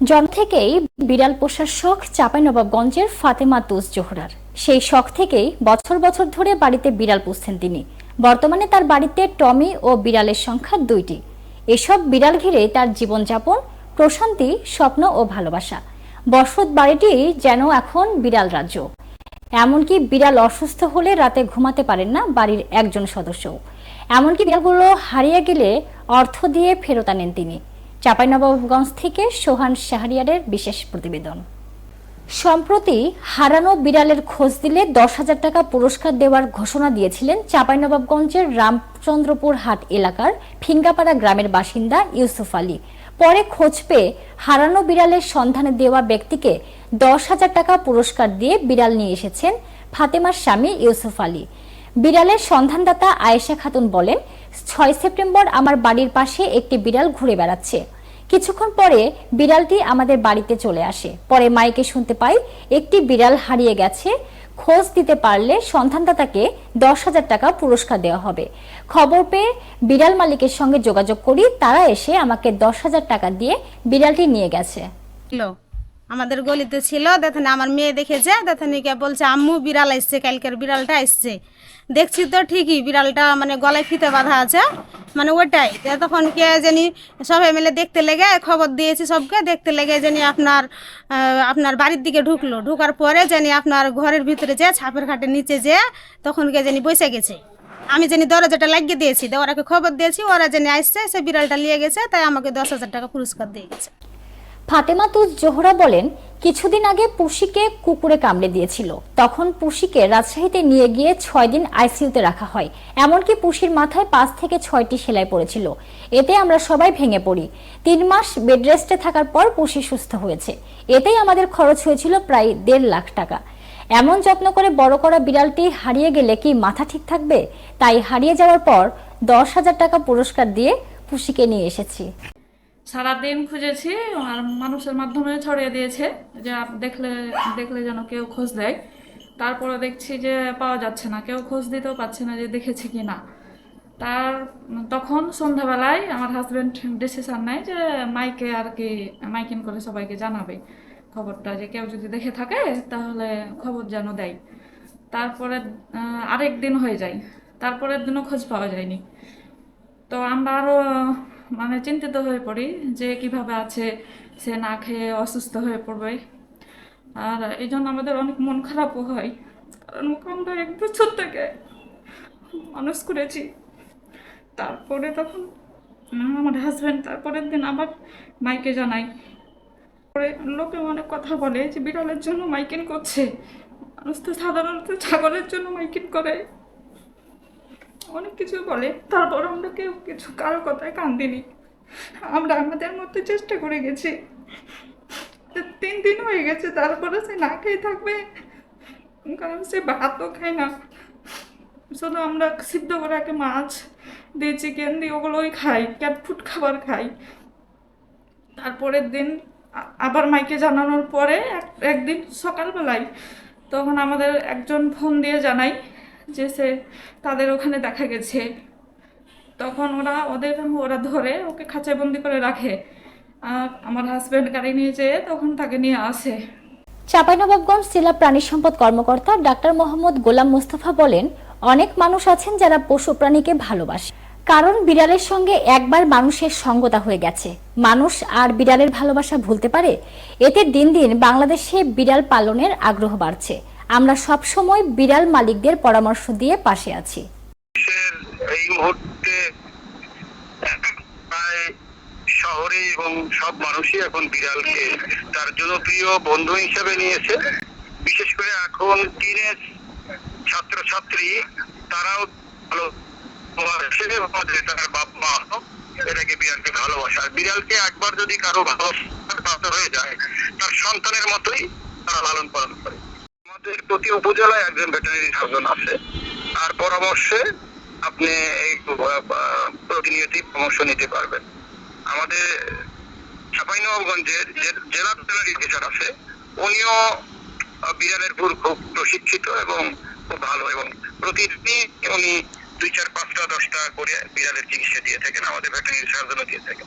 জন্ম থেকেই বিড়াল পোষার শখ চাঁপাইনবাবগঞ্জের ফাতেমা তুজ জোহরার। সেই শখ থেকেই বছর বছর ধরে বাড়িতে বিড়াল পুষছেন তিনি। বর্তমানে তার বাড়িতে টমি ও বিড়ালের সংখ্যা দুইটি। এসব বিড়াল ঘিরে তার জীবনযাপন, প্রশান্তি, স্বপ্ন ও ভালোবাসা। বসত বাড়িটি যেন এখন বিড়াল রাজ্য। এমনকি বিড়াল অসুস্থ হলে রাতে ঘুমাতে পারেন না বাড়ির একজন সদস্য এমনকি বিড়ালগুলো হারিয়ে গেলে অর্থ দিয়ে ফেরত আনেন তিনি। চাঁপাইনবাবগঞ্জ থেকে সোহান শাহরিয়ারের বিশেষ প্রতিবেদন। সম্প্রতি হারানো বিড়ালের খোঁজ দিলে দশ হাজার টাকা পুরস্কার দেওয়ার ঘোষণা দিয়েছিলেন চাঁপাইনবাবগঞ্জের রামচন্দ্রপুর হাট এলাকার ফিঙ্গাপাড়া গ্রামের বাসিন্দা ইউসুফ আলী। পরে খোঁজ পেয়ে হারানো বিড়ালের সন্ধানে দেওয়া ব্যক্তিকে দশ হাজার টাকা পুরস্কার দিয়ে বিড়াল নিয়ে এসেছেন ফাতেমার স্বামী ইউসুফ আলী। বিড়ালের সন্ধানদাতা আয়েশা খাতুন বলেন, ছয় সেপ্টেম্বর আমার বাড়ির পাশে একটি বিড়াল ঘুরে বেড়াচ্ছে। কিছুক্ষণ পরে বিড়ালটি আমাদের বাড়িতে চলে আসে। পরে মাইকে শুনতে পাই, একটি বিড়াল হারিয়ে গেছে। খোঁজ দিতে পারলে সন্ধানদাতাকে দশ হাজার টাকা পুরস্কার দেওয়া হবে। খবর পেয়ে বিড়াল মালিকের সঙ্গে যোগাযোগ করি, তারা এসে আমাকে দশ হাজার টাকা দিয়ে বিড়ালটি নিয়ে গেছে। আমাদের গলিতে ছিল, দেখেন আমার মেয়ে দেখেছে, দেখেন বলছে, আম্মু, বিড়াল এসছে কালকের বিড়ালটা এসছে দেখছি তো ঠিকই, বিড়ালটা মানে গলায় ফিতে বাঁধা আছে মানে ওটাই। তখন কে জানি সবাই মিলে দেখতে লেগে খবর দিয়েছি সবকে, দেখতে লেগে জানি আপনার আপনার বাড়ির দিকে ঢুকলো। ঢুকার পরে জানি আপনার ঘরের ভিতরে যে ছাপের খাটের নিচে যে, তখন কে জানি বসে গেছে। আমি জানি দরজাটা লাগিয়ে দিয়েছি ওরাকে খবর দিয়েছি, ওরা জানি আসছে, সে বিড়ালটা নিয়ে গেছে, তাই আমাকে দশ হাজার টাকা পুরস্কার দিয়ে গেছে। ফাতেমা তুজ জোহরা বলেন, কিছুদিন আগে পুশিকে কুকুরে কামড়ে দিয়েছিল। তখন পুশিকে রাজশাহীতে নিয়ে গিয়ে ছয় দিন আইসিইউতে রাখা হয়। এমনকি পুশির মাথায় পাঁচ থেকে ছয়টি সেলাই পড়েছিল। এতে আমরা সবাই ভেঙে পড়ি। তিন মাস বেড রেস্টে থাকার পর পুশি সুস্থ হয়েছে। এতেই আমাদের খরচ হয়েছিল প্রায় দেড় লাখ টাকা। এমন যত্ন করে বড় করা বিড়ালটি হারিয়ে গেলে কি মাথা ঠিক থাকবে? তাই হারিয়ে যাওয়ার পর দশ হাজার টাকা পুরস্কার দিয়ে পুশিকে নিয়ে এসেছি। সারাদিন খুঁজেছি আর মানুষের মাধ্যমে ছড়িয়ে দিয়েছে যে দেখলে দেখলে যেন কেউ খোঁজ দেয়। তারপরে দেখছি যে পাওয়া যাচ্ছে না, কেউ খোঁজ দিতেও পারছে না যে দেখেছে কি না। তার, তখন সন্ধ্যাবেলায় আমার হাজব্যান্ড ডিসিশন নেয় যে মাইকে আর কি, মাইকিং করে সবাইকে জানাবে খবরটা যে কেউ যদি দেখে থাকে তাহলে খবর যেন দেয়। তারপরে আরেক দিন হয়ে যায়। তারপরের দিনও খোঁজ পাওয়া যায়নি। তো আমরা আরও মানে চিন্তিত হয়ে পড়ি যে কীভাবে আছে সে না খেয়ে অসুস্থ হয়ে পড়বে। আর এই জন্য আমাদের অনেক মন খারাপও হয়। কারণ আমরা এক বছর থেকে মানুষ করেছি। তারপরে তখন আমার হাজব্যান্ড তারপরের দিন আবার মাইকে জানাই। পরে লোকে অনেক কথা বলে যে বিড়ালের জন্য মাইকিং করছে। মানুষ তো সাধারণত ছাগলের জন্য মাইকিং করে। অনেক কিছু বলে, তারপর আমরা কেউ কিছু কারও কথায় কান দিনি আমরা আমাদের মধ্যে চেষ্টা করে গেছি। তিন দিন হয়ে গেছে তারপরে সে না খেয়ে থাকবে। কারণ সে ভাতও খায় না। শুধু আমরা সিদ্ধ করে মাছ দিয়ে চিকেন দিয়ে ওগুলোই খাই ক্যাট ফুড খাবার খাই। তারপরের দিন আবার মাইকে জানানোর পরে এক- একদিন সকালবেলায় তখন আমাদের একজন ফোন দিয়ে জানাই যে সে তাদের ওখানে দেখা গেছে। তখন ওরা ওদের ওরা ধরে ওকে খাঁচায় বন্দি করে রাখে। আর আমার হাজব্যান্ড গাড়ি নিয়ে যেয়ে তখন তাকে নিয়ে আসে। চাঁপাইনবাবগঞ্জ জেলা প্রাণী সম্পদ কর্মকর্তা ডাক্তার মোহাম্মদ গোলাম মুস্তফা বলেন, অনেক মানুষ আছেন যারা পশু প্রাণীকে ভালোবাসে। কারণ বিড়ালের সঙ্গে একবার মানুষের সঙ্গতা হয়ে গেছে। মানুষ আর বিড়ালের ভালোবাসা ভুলতে পারে। এতে দিন দিন বাংলাদেশে বিড়াল পালনের আগ্রহ বাড়ছে। আমরা সব সময় বিড়াল মালিকদের পরামর্শ দিয়ে পাশে আছি। এই মুহূর্তে প্রায় শহরে এবং সব মানুষই এখন বিড়ালকে তার জনপ্রিয় বন্ধু হিসেবে নিয়েছে। বিশেষ করে এখন টিনেজ ছাত্রছাত্রী, তারাও ভালো তার বাপ মা এটাকে বিড়ালকে ভালোবাসা। বিড়ালকে একবার যদি কারও পাত্র হয়ে যায়, তার সন্তানের মতোই তারা লালন পালন করে। আমাদের প্রতি উপজেলায় একজন ভেটেরিনারি সার্জন আছে। আর পরামর্শে আপনি এই আহ, প্রতিনিয়তই পরামর্শ নিতে পারবেন। আমাদের চাঁপাইনবাবগঞ্জের জেলা ভেটেরিনারি টিচার আছে উনিও বিড়ালের পুর খুব প্রশিক্ষিত এবং খুব ভালো এবং প্রতিদিনই উনি দুই চার পাঁচটা দশটা করে বিড়ালের চিকিৎসা দিয়ে থাকেন আমাদের ভেটেরিনারি সার্জনও দিয়ে থাকেন।